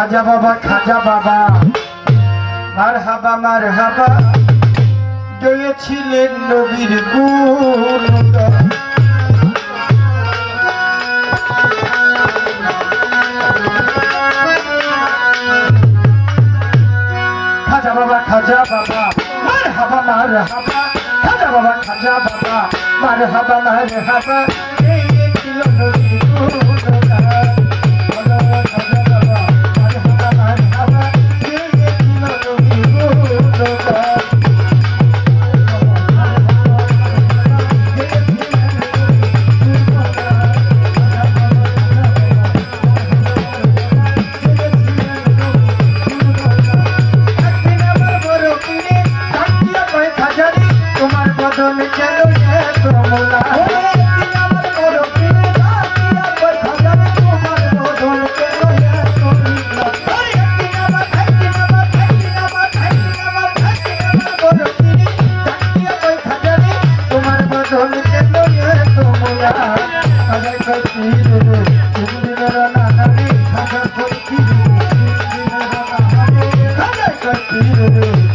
খাজা বাবা খাজা বাবা। মার হাবা মার হাবা গিয়েছিলেন নবীর গুণ খাজা বাবা খাজা বাবা। মার হাবা মার হাবা খাজা বাবা খাজা বাবা। মার হাবা মার হাবা বদন কেন এত মোলা Thank you.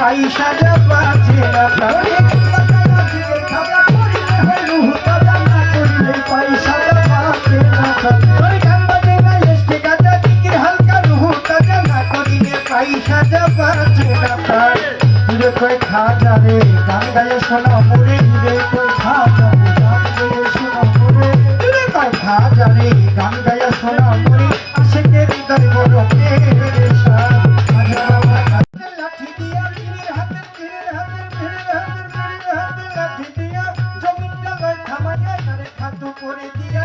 পয়সা দেবা ছেড়া প্রাণে। পয়সা দেবা ছেড়া পয়সা দেবা ছেড়া প্রাণে। দূরে কই খাজা রে গান গায়ে শোনা মরে গান গায়ে শোনা মরে গান গায়ে খাটো করে দিয়ে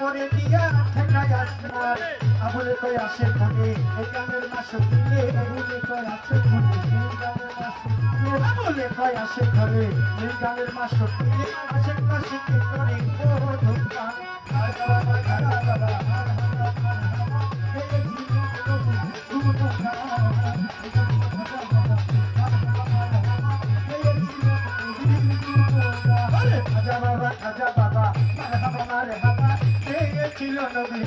করে দিয়া ঠেকা আসমার আবুলে কই আসে থাকে এই গানের মাসে দিলে আবুলে কই আসে থাকে এই গানের মাসে দেখায় আসে ঘরে এই গানের মাস্টার আশেপাশে করে ছিল নবী